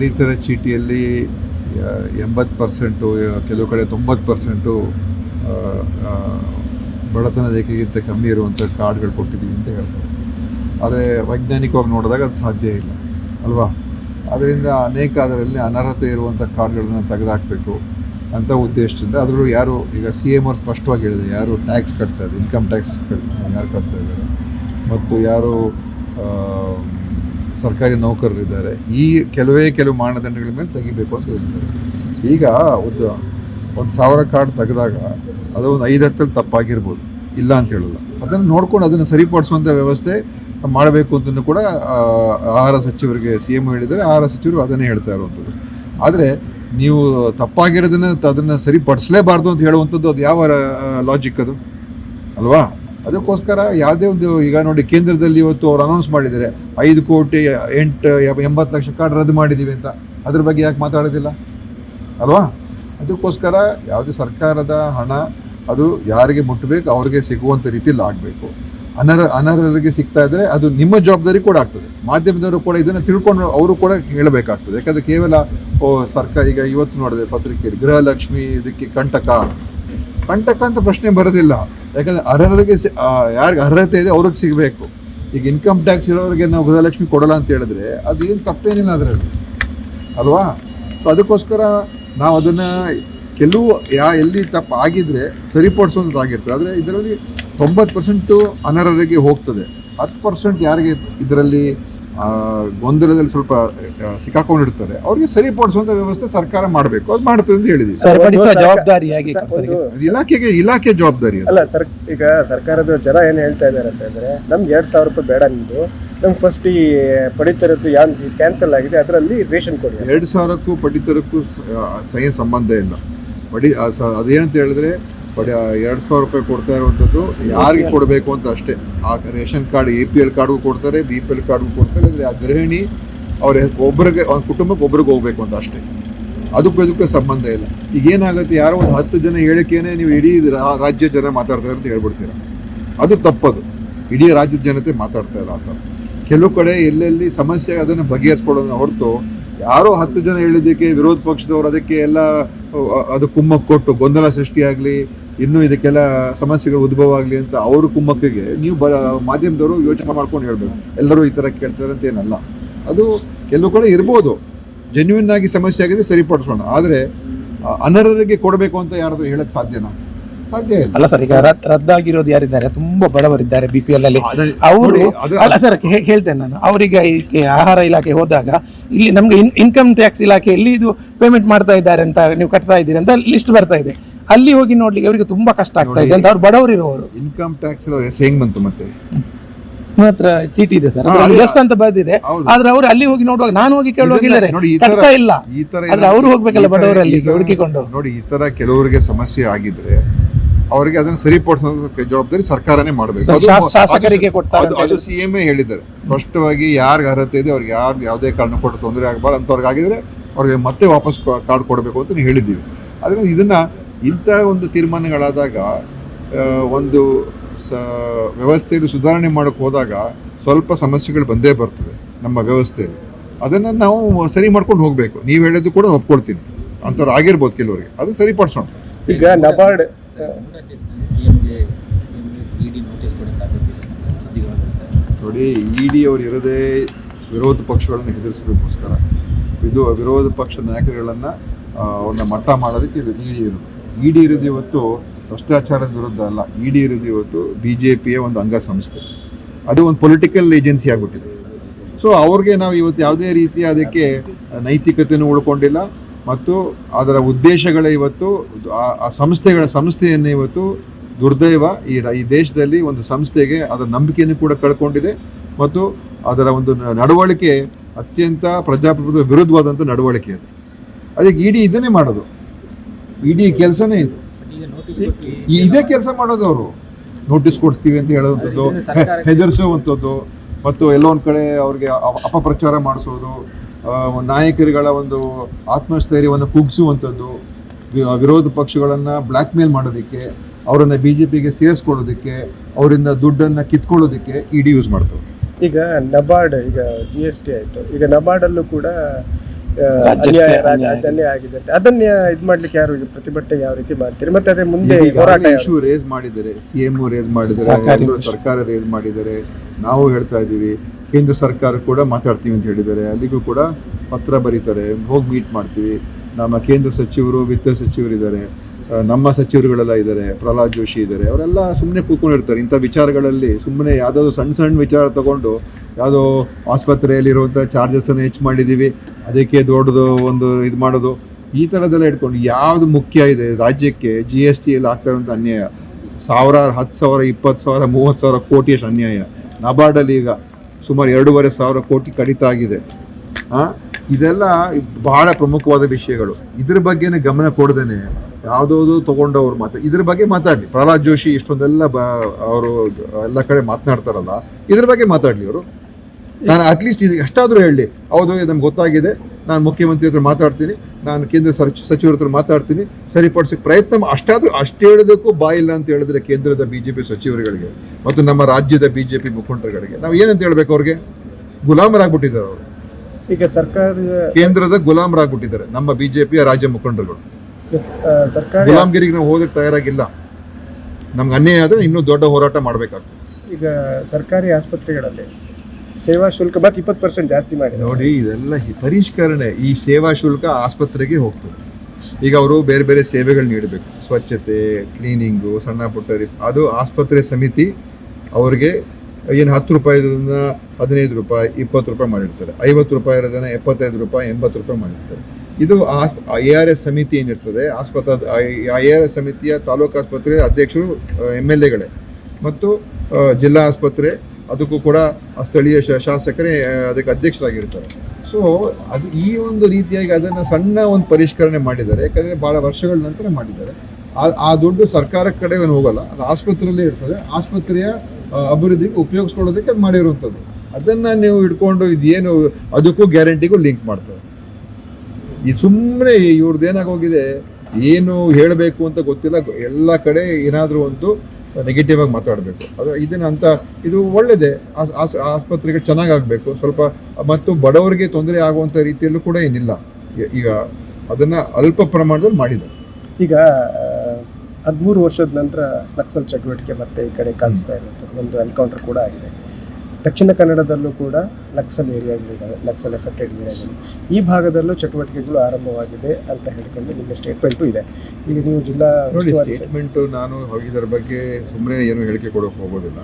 ಪಡಿತರ ಚೀಟಿಯಲ್ಲಿ ಎಂಬತ್ತು ಪರ್ಸೆಂಟು ಕೆಲವು ಕಡೆ ತೊಂಬತ್ತು ಪರ್ಸೆಂಟು ಬಡತನ ರೇಖೆಗಿಂತ ಕಮ್ಮಿ ಇರುವಂಥ ಕಾರ್ಡ್ಗಳು ಕೊಟ್ಟಿದ್ದೀವಿ ಅಂತ ಹೇಳ್ತಾರೆ ಆದರೆ ವೈಜ್ಞಾನಿಕವಾಗಿ ನೋಡಿದಾಗ ಅದು ಸಾಧ್ಯ ಇಲ್ಲ, ಅಲ್ವಾ? ಅದರಿಂದ ಅನೇಕ ಅದರಲ್ಲಿ ಅನರ್ಹತೆ ಇರುವಂಥ ಕಾರ್ಡ್ಗಳನ್ನು ತೆಗೆದುಹಾಕಬೇಕು ಅಂತ ಉದ್ದೇಶದಿಂದ ಅದರಲ್ಲೂ ಯಾರು, ಈಗ ಸಿ ಎಂ ಆರ್ ಸ್ಪಷ್ಟವಾಗಿ ಹೇಳಿದೆ ಯಾರು ಟ್ಯಾಕ್ಸ್ ಕಟ್ತಾ ಇದ್ದಾರೆ, ಇನ್ಕಮ್ ಟ್ಯಾಕ್ಸ್ ಯಾರು ಕಟ್ತಾ ಇದ್ದಾರೆ, ಮತ್ತು ಯಾರು ಸರ್ಕಾರಿ ನೌಕರರಿದ್ದಾರೆ. ಈ ಕೆಲವೇ ಕೆಲವು ಮಾನದಂಡಗಳ ಮೇಲೆ ತೆಗಿಬೇಕು ಅಂತ ಹೇಳ್ತಾರೆ. ಈಗ ಒಂದು ಒಂದು ಸಾವಿರ ಕಾರ್ಡ್ ತೆಗೆದಾಗ ಅದು ಒಂದು ಐದು ಹತ್ತಲ್ಲಿ ತಪ್ಪಾಗಿರ್ಬೋದು. ಇಲ್ಲ ಅಂತ ಹೇಳಲ್ಲ. ಅದನ್ನು ನೋಡ್ಕೊಂಡು ಅದನ್ನು ಸರಿಪಡಿಸುವಂಥ ವ್ಯವಸ್ಥೆ ಮಾಡಬೇಕು ಅಂತಲೂ ಕೂಡ ಆಹಾರ ಸಚಿವರಿಗೆ ಸಿ ಎಂ ಹೇಳಿದರೆ ಆಹಾರ ಸಚಿವರು ಅದನ್ನೇ ಹೇಳ್ತಾ ಇರುವಂಥದ್ದು. ಆದರೆ ನೀವು ತಪ್ಪಾಗಿರೋದನ್ನು, ಅದನ್ನು ಸರಿಪಡಿಸಲೇಬಾರ್ದು ಅಂತ ಹೇಳುವಂಥದ್ದು ಅದು ಯಾವ ಲಾಜಿಕ್ ಅದು? ಅಲ್ವಾ? ಅದಕ್ಕೋಸ್ಕರ ಯಾವುದೇ ಒಂದು ಈಗ ನೋಡಿ ಕೇಂದ್ರದಲ್ಲಿ ಇವತ್ತು ಅವ್ರು ಅನೌನ್ಸ್ ಮಾಡಿದ್ದಾರೆ. ಐದು ಕೋಟಿ, ಎಂಟು ಎಬ- ಎಂಬತ್ತು ಲಕ್ಷ ಕಾರ್ಡ್ ರದ್ದು ಮಾಡಿದ್ದೀವಿ ಅಂತ. ಅದ್ರ ಬಗ್ಗೆ ಯಾಕೆ ಮಾತಾಡೋದಿಲ್ಲ? ಅಲ್ವಾ? ಅದಕ್ಕೋಸ್ಕರ ಯಾವುದೇ ಸರ್ಕಾರದ ಹಣ ಅದು ಯಾರಿಗೆ ಮುಟ್ಟಬೇಕು, ಅವ್ರಿಗೆ ಸಿಗುವಂಥ ರೀತಿಯಲ್ಲಿ ಆಗಬೇಕು. ಅನರ್ಹ, ಅನರ್ಹರಿಗೆ ಸಿಗ್ತಾ ಇದ್ದರೆ ಅದು ನಿಮ್ಮ ಜವಾಬ್ದಾರಿ ಕೂಡ ಆಗ್ತದೆ. ಮಾಧ್ಯಮದವರು ಕೂಡ ಇದನ್ನು ತಿಳ್ಕೊಂಡು ಅವರು ಕೂಡ ಹೇಳಬೇಕಾಗ್ತದೆ. ಯಾಕಂದರೆ ಕೇವಲ, ಓ, ಸರ್ಕಾರ ಈಗ ಇವತ್ತು ನೋಡಿದೆ ಪತ್ರಿಕೆಯಲ್ಲಿ ಗೃಹಲಕ್ಷ್ಮಿ ಇದಕ್ಕೆ ಕಂಟಕ. ಕಂಟಕ ಅಂತ ಪ್ರಶ್ನೆ ಬರೋದಿಲ್ಲ. ಯಾಕಂದ್ರೆ ಅರ್ಹರಿಗೆ ಯಾರಿಗೆ ಅರ್ಹತೆ ಇದೆ ಅವ್ರಿಗೆ ಸಿಗಬೇಕು. ಈಗ ಇನ್ಕಮ್ ಟ್ಯಾಕ್ಸ್ ಇರೋರಿಗೆ ನಾವು ಗೃಹಲಕ್ಷ್ಮಿ ಕೊಡಲ್ಲ ಅಂತ ಹೇಳಿದ್ರೆ ಅದು ಏನು ತಪ್ಪೇನಿಲ್ಲ ಅದರಲ್ಲಿ. ಅಲ್ವಾ? ಸೊ ಅದಕ್ಕೋಸ್ಕರ ನಾವು ಅದನ್ನು ಕೆಲವು ಯಾ ಎಲ್ಲಿ ತಪ್ಪು ಆಗಿದ್ರೆ ಸರಿಪಡಿಸುವಂಥದ್ದಾಗಿರ್ತದೆ ಆದರೆ ಇದರಲ್ಲಿ ತೊಂಬತ್ತು ಪರ್ಸೆಂಟು ಅನರ್ಹರಿಗೆ ಹೋಗ್ತದೆ. ಹತ್ತು ಪರ್ಸೆಂಟ್ ಯಾರಿಗೆ ಇದರಲ್ಲಿ ಗೊಂದಲದಲ್ಲಿ ಸ್ವಲ್ಪ ಸಿಕ್ಕಾಕೊಂಡಿರ್ತಾರೆ. ಅವ್ರಿಗೆ ಸರಿಪಡಿಸುವಂತ ವ್ಯವಸ್ಥೆ ಸರ್ಕಾರ ಮಾಡಬೇಕು. ಅದು ಮಾಡ್ತದೆ ಅಂತ ಹೇಳಿದ್ವಿ. ಇಲಾಖೆಗೆ ಇಲಾಖೆ ಜವಾಬ್ದಾರಿ ಅಲ್ಲ ಸರ್ ಈಗ ಸರ್ಕಾರದ ಜನ ಏನು ಹೇಳ್ತಾ ಇದ್ದಾರೆ ಅಂತ ಅಂದ್ರೆ ನಮ್ಗೆ ಎರಡ್ ಸಾವಿರ ರೂಪಾಯಿ ಬೇಡ ನಿಮ್ದು. ನಮ್ಗೆ ಫಸ್ಟ್ ಈ ಪಡಿತರದ್ದು ಯಾನ್ ಕ್ಯಾನ್ಸಲ್ ಆಗಿದೆ ಅದರಲ್ಲಿ ರೇಷನ್ ಕೊಡಿ ಎರಡು ಸಾವಿರಕ್ಕೂ ಪಡಿತರಕ್ಕೂ ಸಹ ಸಂಬಂಧ ಇಲ್ಲ. ಪಡಿ ಅದೇನಂತ ಹೇಳಿದ್ರೆ ಪಡಿ ಎರಡು ಸಾವಿರ ರೂಪಾಯಿ ಕೊಡ್ತಾ ಇರುವಂಥದ್ದು ಯಾರಿಗೆ ಕೊಡಬೇಕು ಅಂತ ಅಷ್ಟೇ. ಆ ration card A P L ಕಾರ್ಡ್ಗೂ ಕೊಡ್ತಾರೆ ಬಿ ಪಿ ಎಲ್ ಕಾರ್ಡ್ಗೂ ಕೊಡ್ತಾರೆ. ಅಂದರೆ ಆ ಗೃಹಿಣಿ ಅವ್ರ ಒಬ್ಬರಿಗೆ ಅವ್ರ ಕುಟುಂಬಕ್ಕೆ ಒಬ್ರಿಗೆ ಹೋಗ್ಬೇಕು ಅಂತ ಅಷ್ಟೇ. ಅದಕ್ಕೂ ಇದಕ್ಕೆ ಸಂಬಂಧ ಇಲ್ಲ. ಈಗ ಏನಾಗುತ್ತೆ ಯಾರೋ ಒಂದು ಹತ್ತು ಜನ ಹೇಳಿಕೆನೇ ನೀವು ಇಡೀ ರಾಜ್ಯ ಜನ ಮಾತಾಡ್ತಾರೆ ಅಂತ ಹೇಳ್ಬಿಡ್ತೀರ? ಅದು ತಪ್ಪದು. ಇಡೀ ರಾಜ್ಯದ ಜನತೆ ಮಾತಾಡ್ತಾ ಇಲ್ಲ ಆ ಥರ. ಕೆಲವು ಕಡೆ ಎಲ್ಲೆಲ್ಲಿ ಸಮಸ್ಯೆ ಅದನ್ನು ಬಗೆಹರಿಸ್ಕೊಳ್ಳೋದನ್ನ ಹೊರತು ಯಾರೋ ಹತ್ತು ಜನ ಹೇಳಿದ್ದಕ್ಕೆ ವಿರೋಧ ಪಕ್ಷದವರು ಅದಕ್ಕೆ ಎಲ್ಲ ಅದು ಕುಮ್ಮಕ್ಕೆ ಕೊಟ್ಟು ಗೊಂದಲ ಸೃಷ್ಟಿಯಾಗಲಿ ಇನ್ನೂ ಇದಕ್ಕೆಲ್ಲ ಸಮಸ್ಯೆಗಳು ಉದ್ಭವ ಆಗಲಿ ಅಂತ ಅವರು ಕುಮ್ಮಕ್ಕಿಗೆ ನೀವು ಬ ಮಾಧ್ಯಮದವರು ಯೋಚನೆ ಮಾಡ್ಕೊಂಡು ಹೇಳ್ಬೇಕು. ಎಲ್ಲರೂ ಈ ಥರ ಕೇಳ್ತಾರೆ ಅಂತ ಏನಲ್ಲ. ಅದು ಕೆಲವು ಕಡೆ ಇರ್ಬೋದು. ಜೆನ್ಯೂನ್ ಆಗಿ ಸಮಸ್ಯೆ ಆಗಿದೆ ಸರಿಪಡಿಸೋಣ. ಆದರೆ ಅನರ್ಹರಿಗೆ ಕೊಡಬೇಕು ಅಂತ ಯಾರಾದರೂ ಹೇಳಕ್ಕೆ ಸಾಧ್ಯನಾ? ಸಾಧ್ಯ ಇಲ್ಲ. ಅಲ್ಲ ಸರ್ ಈಗ ರದ್- ರದ್ದಾಗಿರೋದು ಯಾರಿದ್ದಾರೆ? ತುಂಬಾ ಬಡವರಿದ್ದಾರೆ ಬಿ ಪಿ ಎಲ್ ಅಲ್ಲಿ. ಅವರು ಅಲ್ಲ ಸರ್ ಹೇಳ್ತೇನೆ ನಾನು. ಅವರಿಗೆ ಈ ಆಹಾರ ಇಲಾಖೆ ಹೋದಾಗ ಇಲ್ಲಿ ನಮ್ಗೆ ಇನ್ಕಮ್ ಟ್ಯಾಕ್ಸ್ ಇಲಾಖೆಯಲ್ಲಿ ಇದು ಪೇಮೆಂಟ್ ಮಾಡ್ತಾ ಇದ್ದಾರೆ ಅಂತ ನೀವು ಕಟ್ತಾ ಇದ್ದೀರಿ ಅಂತ ಲಿಸ್ಟ್ ಬರ್ತಾ ಇದೆ. ಅಲ್ಲಿ ಹೋಗಿ ನೋಡ್ಲಿಕ್ಕೆ ಅವರಿಗೆ ತುಂಬಾ ಕಷ್ಟ ಆಗ್ತಾ ಇದೆ ಅಂತ ಅವ್ರು ಬಡವರು ಇರುವವರು ಇನ್ಕಮ್ ಟ್ಯಾಕ್ಸ್ ಹೆಂಗ್ ಬಂತು ಮತ್ತೆ? ಮಾತ್ರ ಚೀಟಿ ಇದೆ ಸರ್. ಎಸ್ ಅಂತ ಬರ್ದಿದೆ. ಆದ್ರೆ ಅವರು ಅಲ್ಲಿ ಹೋಗಿ ನೋಡುವಾಗ ನಾನು ಹೋಗಿ ಕೇಳುವಾಗ ಇಲ್ಲ. ಆದ್ರೆ ಅವರು ಹೋಗ್ಬೇಕಲ್ಲ ಬಡವರು ಅಲ್ಲಿ ಬಡವರಲ್ಲಿ ಹುಡುಕಿಕೊಂಡು. ನೋಡಿ ಈ ತರ ಕೆಲವರಿಗೆ ಸಮಸ್ಯೆ ಆಗಿದ್ರೆ ಅವರಿಗೆ ಅದನ್ನ ಸರಿಪಡಿಸೋ ಜವಾಬ್ದಾರಿ ಸರ್ಕಾರನೇ ಮಾಡಬೇಕು. ಶಾಸಕರಿಗೆ ಕೊಡ್ತಾರೆ ಅದು- ಸಿ ಎಂ ಎ ಹೇಳಿದ್ದಾರೆ. ಸ್ಪಷ್ಟವಾಗಿ ಯಾರಿಗೆ ಅರ್ಹತೆ ಇದೆ ಅವ್ರಿಗೆ ಯಾರು ಯಾವುದೇ ಕಾರಣ ಕೊಟ್ಟು ತೊಂದರೆ ಆಗಬಾರ್ದು ಅಂತವ್ರಿಗೆ ಆಗಿದ್ರೆ ಅವ್ರಿಗೆ ಮತ್ತೆ ವಾಪಸ್ ಕಾರ್ಡ್ ಕೊಡಬೇಕು ಅಂತ ಹೇಳಿದ್ದೀವಿ. ಅದರಿಂದ ಇದನ್ನ ಇಂಥ ಒಂದು ತೀರ್ಮಾನಗಳಾದಾಗ ಒಂದು ಸ ವ್ಯವಸ್ಥೆಯಲ್ಲಿ ಸುಧಾರಣೆ ಮಾಡೋಕ್ಕೆ ಹೋದಾಗ ಸ್ವಲ್ಪ ಸಮಸ್ಯೆಗಳು ಬಂದೇ ಬರ್ತದೆ ನಮ್ಮ ವ್ಯವಸ್ಥೆಯಲ್ಲಿ. ಅದನ್ನು ನಾವು ಸರಿ ಮಾಡ್ಕೊಂಡು ಹೋಗಬೇಕು. ನೀವು ಹೇಳೋದು ಕೂಡ ಒಪ್ಕೊಳ್ತೀನಿ. ಅಂಥವ್ರು ಆಗಿರ್ಬೋದು ಕೆಲವರಿಗೆ. ಅದು ಸರಿಪಡಿಸೋಣ ಈಗ ನಬಾರ್ಡ್ ಇಡಿ. ನೋಡಿ ಇ ಡಿ ಅವರು ಇರೋದೇ ವಿರೋಧ ಪಕ್ಷಗಳನ್ನು ಹೆದರಿಸೋದಕ್ಕೋಸ್ಕರ. ಇದು ವಿರೋಧ ಪಕ್ಷ ನಾಯಕರುಗಳನ್ನು ಅವ್ರನ್ನ ಮಟ್ಟ ಮಾಡೋದಕ್ಕೆ ಇದು ಇ ಡಿ ಇರೋದು. ಇ ಡಿ ಇರೋದು ಇವತ್ತು ಭ್ರಷ್ಟಾಚಾರದ ವಿರುದ್ಧ ಅಲ್ಲ. ಇ ಡಿ ಇರೋದು ಇವತ್ತು ಬಿ ಜೆ ಪಿಯ ಒಂದು ಅಂಗಸಂಸ್ಥೆ. ಅದು ಒಂದು ಪೊಲಿಟಿಕಲ್ ಏಜೆನ್ಸಿ ಆಗಿಬಿಟ್ಟಿದೆ. ಸೊ ಅವ್ರಿಗೆ ನಾವು ಇವತ್ತು ಯಾವುದೇ ರೀತಿಯ ಅದಕ್ಕೆ ನೈತಿಕತೆಯನ್ನು ಉಳ್ಕೊಂಡಿಲ್ಲ ಮತ್ತು ಅದರ ಉದ್ದೇಶಗಳ ಇವತ್ತು ಆ- ಆ ಸಂಸ್ಥೆಗಳ ಸಂಸ್ಥೆಯನ್ನು ಇವತ್ತು ದುರ್ದೈವ ಈ ಈ ದೇಶದಲ್ಲಿ ಒಂದು ಸಂಸ್ಥೆಗೆ ಅದರ ನಂಬಿಕೆಯನ್ನು ಕೂಡ ಕಳ್ಕೊಂಡಿದೆ ಮತ್ತು ಅದರ ಒಂದು ನಡವಳಿಕೆ ಅತ್ಯಂತ ಪ್ರಜಾಪ್ರಭುತ್ವ ವಿರುದ್ಧವಾದಂಥ ನಡವಳಿಕೆ ಅದು. ಅದಕ್ಕೆ ಇಡೀ ಇದನ್ನೇ ಮಾಡೋದು. ಇಡೀ ಕೆಲಸನೇ ಇದು. ಕೆಲಸ ಮಾಡೋದು ಅವರು ನೋಟಿಸ್ ಕೊಡ್ತೀವಿ ಅಂತ ಹೇಳುವಂಥದ್ದು ಹೆದರಿಸುವಂಥದ್ದು, ಮತ್ತು ಎಲ್ಲೋ ಒಂದು ಕಡೆ ಅವ್ರಿಗೆ ಅಪಪ್ರಚಾರ ಮಾಡಿಸೋದು ನಾಯಕರುಗಳ ಒಂದು ಆತ್ಮಸ್ಥೈರ್ಯವನ್ನು ಕುಗ್ಗಿಸುವಂಥದ್ದು ವಿರೋಧ ಪಕ್ಷಗಳನ್ನು ಬ್ಲ್ಯಾಕ್ ಮೇಲ್ ಮಾಡೋದಕ್ಕೆ, ಅವರನ್ನು ಬಿ ಜೆ ಪಿಗೆ ಸೇರಿಸ್ಕೊಳ್ಳೋದಕ್ಕೆ, ಅವರಿಂದ ದುಡ್ಡನ್ನು ಕಿತ್ಕೊಳ್ಳೋದಕ್ಕೆ ಇಡಿ ಯೂಸ್ ಮಾಡ್ತಾರೆ ಈಗ ನಬಾರ್ಡ್, ಈಗ ಜಿ ಎಸ್ ಟಿ ಆಯಿತು. ಈಗ ನಬಾರ್ಡಲ್ಲೂ ಕೂಡ ಅನ್ಯಾಯ ರಾಜ್ಯ- ಅನ್ಯಾಯ ಅದನ್ನೇ ಆಗಿದೆ ಅಂತ. ಅದನ್ನ ಇದು ಮಾಡ್ಲಿಕ್ಕೆ ಯಾರು ಈಗ ಪ್ರತಿಭಟನೆ ಯಾವ ರೀತಿ ಮಾಡ್ತೀರಿ? ಮತ್ತೆ ಅದೇ ಮುಂದೆ ಹೋರಾಟ? ಇಶ್ಯೂ ರೇಸ್ ಮಾಡಿದ್ದಾರೆ. ಸಿಎಂ ರೇಸ್ ಮಾಡಿದ್ದಾರೆ ಸರ್ಕಾರಿ ಎಲ್ಲರೂ ಸರ್ಕಾರ ರೇಸ್ ಮಾಡಿದ್ದಾರೆ. ನಾವು ಹೇಳ್ತಾ ಇದ್ದೀವಿ ಕೇಂದ್ರ ಸರ್ಕಾರ ಕೂಡ ಮಾತಾಡ್ತೀವಿ ಅಂತ ಹೇಳಿದ್ದಾರೆ. ಅಲ್ಲಿಗೂ ಕೂಡ ಪತ್ರ ಬರೀತಾರೆ ಹೋಗಿ ಮೀಟ್ ಮಾಡ್ತೀವಿ. ನಮ್ಮ ಕೇಂದ್ರ ಸಚಿವರು ವಿತ್ತ ಸಚಿವರು ಇದ್ದಾರೆ ಆ, ನಮ್ಮ ಸಚಿವರುಗಳೆಲ್ಲ ಇದ್ದಾರೆ ಪ್ರಹ್ಲಾದ್ ಜೋಶಿ ಇದ್ದಾರೆ. ಅವರೆಲ್ಲ ಸುಮ್ಮನೆ ಕೂತ್ಕೊಂಡಿರ್ತಾರೆ. ಇಂಥ ವಿಚಾರಗಳಲ್ಲಿ ಸುಮ್ಮನೆ ಯಾವುದಾದ್ರು ಸಣ್ಣ ಸಣ್ಣ ವಿಚಾರ ತಗೊಂಡು ಯಾವುದೋ ಆಸ್ಪತ್ರೆಯಲ್ಲಿರುವಂಥ ಚಾರ್ಜಸನ್ನು ಹೆಚ್ಚು ಮಾಡಿದ್ದೀವಿ, ಅದಕ್ಕೆ ದೊಡ್ಡದು ಒಂದು ಇದು ಮಾಡೋದು, ಈ ಥರದ್ದೆಲ್ಲ ಇಟ್ಕೊಂಡು ಯಾವುದು ಮುಖ್ಯ ಇದೆ ರಾಜ್ಯಕ್ಕೆ ಜಿ ಎಸ್ ಟಿಯಲ್ಲಿ ಆಗ್ತಾ ಇರುವಂಥ ಅನ್ಯಾಯ. ಸಾವಿರಾರು, ಹತ್ತು ಸಾವಿರ, ಇಪ್ಪತ್ತು ಸಾವಿರ, ಮೂವತ್ತು ಸಾವಿರ ಕೋಟಿ ಅಷ್ಟು ಅನ್ಯಾಯ. ನಬಾರ್ಡಲ್ಲಿ ಈಗ ಸುಮಾರು ಎರಡೂವರೆ ಸಾವಿರ ಕೋಟಿ ಕಡಿತ ಆಗಿದೆ. ಇದೆಲ್ಲ ಬಹಳ ಪ್ರಮುಖವಾದ ವಿಷಯಗಳು. ಇದ್ರ ಬಗ್ಗೆನೇ ಗಮನ ಕೊಡದೇನೆ ಯಾವುದೋದು ತಗೊಂಡವ್ರು ಮಾತಾ ಇದ್ರ ಬಗ್ಗೆ ಮಾತಾಡಲಿ. ಪ್ರಹ್ಲಾದ್ ಜೋಶಿ ಇಷ್ಟೊಂದೆಲ್ಲ ಬ ಅವರು ಎಲ್ಲ ಕಡೆ ಮಾತನಾಡ್ತಾರಲ್ಲ ಇದ್ರ ಬಗ್ಗೆ ಮಾತಾಡಲಿ ಅವರು. ನಾನು ಅಟ್ಲೀಸ್ಟ್ ಇದು ಎಷ್ಟಾದರೂ ಹೇಳಿ. ಹೌದು ನಮ್ಗೆ ಗೊತ್ತಾಗಿದೆ. ನಾನು ಮುಖ್ಯಮಂತ್ರಿ ಹತ್ರ ಮಾತಾಡ್ತೀನಿ. ನಾನು ಕೇಂದ್ರ ಸಚ್- ಸಚಿವರ ಹತ್ರ ಮಾತಾಡ್ತೀನಿ. ಸರಿಪಡಿಸೋಕೆ ಪ್ರಯತ್ನ ಅಷ್ಟಾದರೂ ಅಷ್ಟು ಹೇಳೋದಕ್ಕೂ ಬಾಯಿಲ್ಲ ಅಂತ ಹೇಳಿದ್ರೆ ಕೇಂದ್ರದ ಬಿ ಜೆ ಪಿ ಸಚಿವರುಗಳಿಗೆ ಮತ್ತು ನಮ್ಮ ರಾಜ್ಯದ ಬಿ ಜೆ ಪಿ ಮುಖಂಡರುಗಳಿಗೆ. ನಾವು ಏನಂತ ಹೇಳ್ಬೇಕು ಅವ್ರಿಗೆ? ಗುಲಾಮರಾಗ್ಬಿಟ್ಟಿದ್ದಾರೆ ಅವರು. ಈಗ ಸರ್ಕಾರ ಕೇಂದ್ರದ ಗುಲಾಮರಾಗ್ಬಿಟ್ಟಿದ್ದಾರೆ ನಮ್ಮ ಬಿ ಜೆ ಪಿಯ ರಾಜ್ಯ ಮುಖಂಡರುಗಳು. ಸರ್ಕಾರಿ ಗುಲಾಮ್ಗಿರಿಗೆ ನಾವು ಹೋಗಕ್ಕೆ ತಯಾರಾಗಿಲ್ಲ. ನಮ್ಗೆ ಅನ್ಯಾಯ ಆದರೆ ಇನ್ನೂ ದೊಡ್ಡ ಹೋರಾಟ ಮಾಡಬೇಕಾಗ್ತದೆ. ಈಗ ಸರ್ಕಾರಿ ಆಸ್ಪತ್ರೆಗಳಲ್ಲಿ ಸೇವಾ ಶುಲ್ಕ ಮತ್ತೆ ಇಪ್ಪತ್ತು ಪರ್ಸೆಂಟ್ ಜಾಸ್ತಿ ಮಾಡಿ ನೋಡಿ ಇದೆಲ್ಲ ಹಿ- ಪರಿಷ್ಕರಣೆ ಈ ಸೇವಾ ಶುಲ್ಕ ಆಸ್ಪತ್ರೆಗೆ ಹೋಗ್ತದೆ. ಈಗ ಅವರು ಬೇರೆ ಬೇರೆ ಸೇವೆಗಳು ನೀಡಬೇಕು. ಸ್ವಚ್ಛತೆ ಕ್ಲೀನಿಂಗು ಸಣ್ಣ ಪುಟ್ಟ ರಿಪ್- ಅದು ಆಸ್ಪತ್ರೆ ಸಮಿತಿ ಅವ್ರಿಗೆ ಏನು ಹತ್ತು ರೂಪಾಯಿದನ್ನ ಹದಿನೈದು ರೂಪಾಯಿ ಇಪ್ಪತ್ತು ರೂಪಾಯಿ ಮಾಡಿರ್ತಾರೆ. ಐವತ್ತು ರೂಪಾಯಿ ಇರೋದನ್ನ ಎಪ್ಪತ್ತೈದು ರೂಪಾಯಿ ಎಂಬತ್ತು ರೂಪಾಯಿ ಮಾಡಿರ್ತಾರೆ. ಇದು ಎ ಆರ್ ಎಸ್ ಸಮಿತಿ ಏನಿರ್ತದೆ, ಆಸ್ಪತ್ರೆ ಎ ಆರ್ ಎಸ್ ಸಮಿತಿಯ ತಾಲೂಕು ಆಸ್ಪತ್ರೆ ಅಧ್ಯಕ್ಷರು ಎಂ ಎಲ್ ಎಗಳೇ ಮತ್ತು ಜಿಲ್ಲಾ ಆಸ್ಪತ್ರೆ, ಅದಕ್ಕೂ ಕೂಡ ಸ್ಥಳೀಯ ಶಾಸಕರೇ ಅದಕ್ಕೆ ಅಧ್ಯಕ್ಷರಾಗಿರ್ತಾರೆ. ಸೊ ಅದು ಈ ಒಂದು ರೀತಿಯಾಗಿ ಅದನ್ನು ಸಣ್ಣ ಒಂದು ಪರಿಷ್ಕರಣೆ ಮಾಡಿದ್ದಾರೆ. ಯಾಕಂದರೆ ಭಾಳ ವರ್ಷಗಳ ನಂತರ ಮಾಡಿದ್ದಾರೆ. ಆ- ದುಡ್ಡು ಸರ್ಕಾರ ಕಡೆ ಏನು ಹೋಗಲ್ಲ. ಅದು ಆಸ್ಪತ್ರೆಯಲ್ಲೇ ಇರ್ತದೆ. ಆಸ್ಪತ್ರೆಯ ಅಭಿವೃದ್ಧಿಗೆ ಉಪಯೋಗಿಸ್ಕೊಳ್ಳೋದಕ್ಕೆ ಅದು ಮಾಡಿರುವಂಥದ್ದು. ಅದನ್ನು ನೀವು ಇಟ್ಕೊಂಡು ಇದೇನು, ಅದಕ್ಕೂ ಗ್ಯಾರಂಟಿಗೂ ಲಿಂಕ್ ಮಾಡ್ತಾರೆ. ಈ ಸುಮ್ಮನೆ ಇವ್ರದ್ದು ಏನಾಗೋಗಿದೆ? ಏನು ಹೇಳಬೇಕು ಅಂತ ಗೊತ್ತಿಲ್ಲ. ಎಲ್ಲ ಕಡೆ ಏನಾದರೂ ಒಂದು ನೆಗೆಟಿವ್ ಆಗಿ ಮಾತಾಡಬೇಕು. ಅದು ಇದನ್ನ ಅಂತ ಇದು ಒಳ್ಳೆಯದೇ ಆಸ್- ಆಸ್- ಆಸ್ಪತ್ರೆಗೆ ಚೆನ್ನಾಗಾಗಬೇಕು. ಸ್ವಲ್ಪ ಮತ್ತು ಬಡವರಿಗೆ ತೊಂದರೆ ಆಗುವಂಥ ರೀತಿಯಲ್ಲೂ ಕೂಡ ಏನಿಲ್ಲ. ಈಗ ಅದನ್ನು ಅಲ್ಪ ಪ್ರಮಾಣದಲ್ಲಿ ಮಾಡಿದ್ದಾರೆ. ಈಗ, ಹದಿಮೂರು ವರ್ಷದ ನಂತರ ನಕ್ಸಲ್ ಚಟುವಟಿಕೆ ಮತ್ತೆ ಈ ಕಡೆ ಕಾಣಿಸ್ತಾ ಇರುತ್ತೆ ಒಂದು ಎನ್ಕೌಂಟರ್ ಕೂಡ ಆಗಿದೆ. ದಕ್ಷಿಣ ಕನ್ನಡದಲ್ಲೂ ಕೂಡ ನಕ್ಸಲ್ ಏರಿಯಾಗಳಿದ್ದಾವೆ ನಕ್ಸಲ್ ಎಫೆಕ್ಟೆಡ್ ಏರಿಯಾಗಳು ಈ ಭಾಗದಲ್ಲೂ ಚಟುವಟಿಕೆಗಳು ಆರಂಭವಾಗಿದೆ ಅಂತ ಹೇಳಿಕೊಂಡು ನಿಮ್ಮ ಸ್ಟೇಟ್ಮೆಂಟು ಇದೆ. ಈಗ ನೀವು ಜಿಲ್ಲಾ ಸ್ಟೇಟ್ಮೆಂಟು ನಾನು ಇದರ ಬಗ್ಗೆ ಸುಮ್ಮನೆ ಏನು ಹೇಳಿಕೆ ಕೊಡೋಕೆ ಹೋಗೋದಿಲ್ಲ.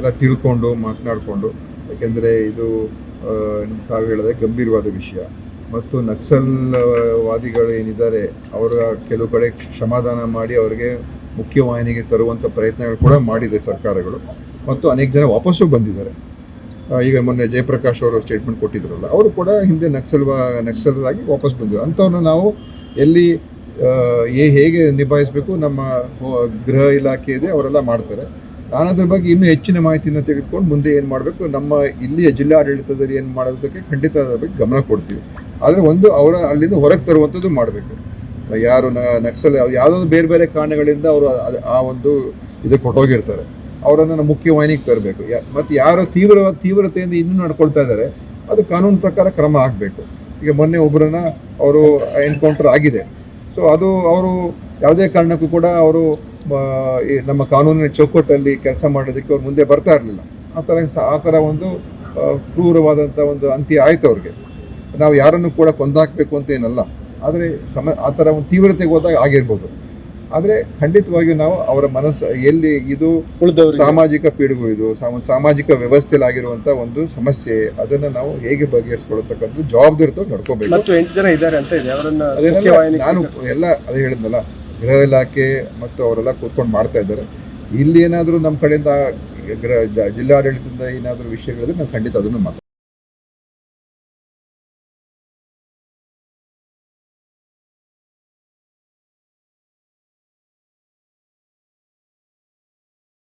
ಎಲ್ಲ ತಿಳ್ಕೊಂಡು ಮಾತನಾಡಿಕೊಂಡು ಯಾಕೆಂದರೆ ಇದು ತಾವು ಹೇಳಿದ್ರೆ ಗಂಭೀರವಾದ ವಿಷಯ. ಮತ್ತು ನಕ್ಸಲ್ ವಾದಿಗಳು ಏನಿದ್ದಾರೆ ಅವರ ಕೆಲವು ಕಡೆ ಕ್ಷಮಾದಾನ ಮಾಡಿ ಅವರಿಗೆ ಮುಖ್ಯವಾಹಿನಿಗೆ ತರುವಂಥ ಪ್ರಯತ್ನಗಳು ಕೂಡ ಮಾಡಿದೆ ಸರ್ಕಾರಗಳು. ಮತ್ತು ಅನೇಕ ಜನ ವಾಪಸ್ಸು ಬಂದಿದ್ದಾರೆ. ಈಗ ಮೊನ್ನೆ ಜಯಪ್ರಕಾಶ್ ಅವರು ಸ್ಟೇಟ್ಮೆಂಟ್ ಕೊಟ್ಟಿದ್ರಲ್ಲ, ಅವರು ಕೂಡ ಹಿಂದೆ ನಕ್ಸಲ್ ನಕ್ಸಲರಾಗಿ ವಾಪಸ್ ಬಂದಿದ್ದಾರೆ ಅಂಥವ್ರನ್ನ ನಾವು ಎಲ್ಲಿ ಏ ಹೇಗೆ ನಿಭಾಯಿಸಬೇಕು, ನಮ್ಮ ಗೃಹ ಇಲಾಖೆ ಇದೆ, ಅವರೆಲ್ಲ ಮಾಡ್ತಾರೆ. ನಾನು ಬಗ್ಗೆ ಇನ್ನೂ ಹೆಚ್ಚಿನ ಮಾಹಿತಿಯನ್ನು ತೆಗೆದುಕೊಂಡು ಮುಂದೆ ಏನು ಮಾಡಬೇಕು, ನಮ್ಮ ಇಲ್ಲಿಯ ಜಿಲ್ಲಾಡಳಿತದಲ್ಲಿ ಏನು ಮಾಡೋದಕ್ಕೆ ಖಂಡಿತ ಅದ್ರ ಬಗ್ಗೆ ಗಮನ ಕೊಡ್ತೀವಿ. ಆದರೆ ಒಂದು ಅವರ ಅಲ್ಲಿಂದ ಹೊರಗೆ ತರುವಂಥದ್ದು ಮಾಡಬೇಕು. ಯಾರು ನಕ್ಸಲ್, ಯಾವುದಾದ್ರು ಬೇರೆ ಬೇರೆ ಕಾರಣಗಳಿಂದ ಅವರು ಆ ಒಂದು ಇದಕ್ಕೆ ಹೊಟ್ಟೋಗಿರ್ತಾರೆ ಅವರನ್ನು ಮುಖ್ಯ ಮುಖ್ಯವಾಹಿನಿಗೆ ತರಬೇಕು. ಮತ್ತು ಯಾರು ತೀವ್ರವಾದ ತೀವ್ರತೆಯಿಂದ ಇನ್ನೂ ನಡ್ಕೊಳ್ತಾ ಇದ್ದಾರೆ. ಅದು ಕಾನೂನು ಪ್ರಕಾರ ಕ್ರಮ ಆಗಬೇಕು. ಈಗ ಮೊನ್ನೆ ಒಬ್ಬರನ್ನ ಅವರು ಎನ್ಕೌಂಟರ್ ಆಗಿದೆ. ಸೊ ಅದು ಅವರು ಯಾವುದೇ ಕಾರಣಕ್ಕೂ ಕೂಡ ಅವರು ನಮ್ಮ ಕಾನೂನಿನ ಚೌಕಟ್ಟಲ್ಲಿ ಕೆಲಸ ಮಾಡೋದಕ್ಕೆ ಅವ್ರು ಮುಂದೆ ಬರ್ತಾ ಇರಲಿಲ್ಲ. ಆ ಥರ ಆ ಥರ ಒಂದು ಕ್ರೂರವಾದಂಥ ಒಂದು ಅಂತ್ಯ ಆಯಿತು ಅವ್ರಿಗೆ. ನಾವು ಯಾರನ್ನು ಕೂಡ ಕೊಂದಾಕಬೇಕು ಅಂತ ಏನಲ್ಲ. ಆದರೆ ಸಮ ಆ ಥರ ಒಂದು ತೀವ್ರತೆಗೆ ಹೋದಾಗ ಆಗಿರ್ಬೋದು. ಆದರೆ ಖಂಡಿತವಾಗಿಯೂ ನಾವು ಅವರ ಮನಸ್ಸು ಎಲ್ಲಿ ಇದು ಸಾಮಾಜಿಕ ಪಿಡುಗು ಇದು ಸಾಮ- ಸಾಮಾಜಿಕ ವ್ಯವಸ್ಥೆಲಾಗಿರುವಂತ ಒಂದು ಸಮಸ್ಯೆ ಅದನ್ನ ನಾವು ಹೇಗೆ ಬಗೆಹರಿಸ್ಕೊಳ್ತಕ್ಕಂಥ ಜವಾಬ್ದಾರಿತ ನಡ್ಕೋಬೇಕು. ಮತ್ತು ಎಂಟು ಜನ ಇದ್ದಾರೆ ಅಂತ ಇದೆ ಅವರನ್ನ ನಾನು ಎಲ್ಲ ಅದೇ ಹೇಳಿದ್ನಲ್ಲ ಗೃಹ ಇಲಾಖೆ ಮತ್ತು ಅವರೆಲ್ಲ ಕೂತ್ಕೊಂಡು ಮಾಡ್ತಾ ಇದ್ದಾರೆ. ಇಲ್ಲಿ ಏನಾದರೂ ನಮ್ಮ ಕಡೆಯಿಂದ ಜಿಲ್ಲಾಡಳಿತದಿಂದ ಏನಾದರೂ ವಿಷಯಗಳಿದ್ರೆ ನಾವು ಖಂಡಿತ ಅದನ್ನು ಮಾತಾಡ್ತೀವಿ.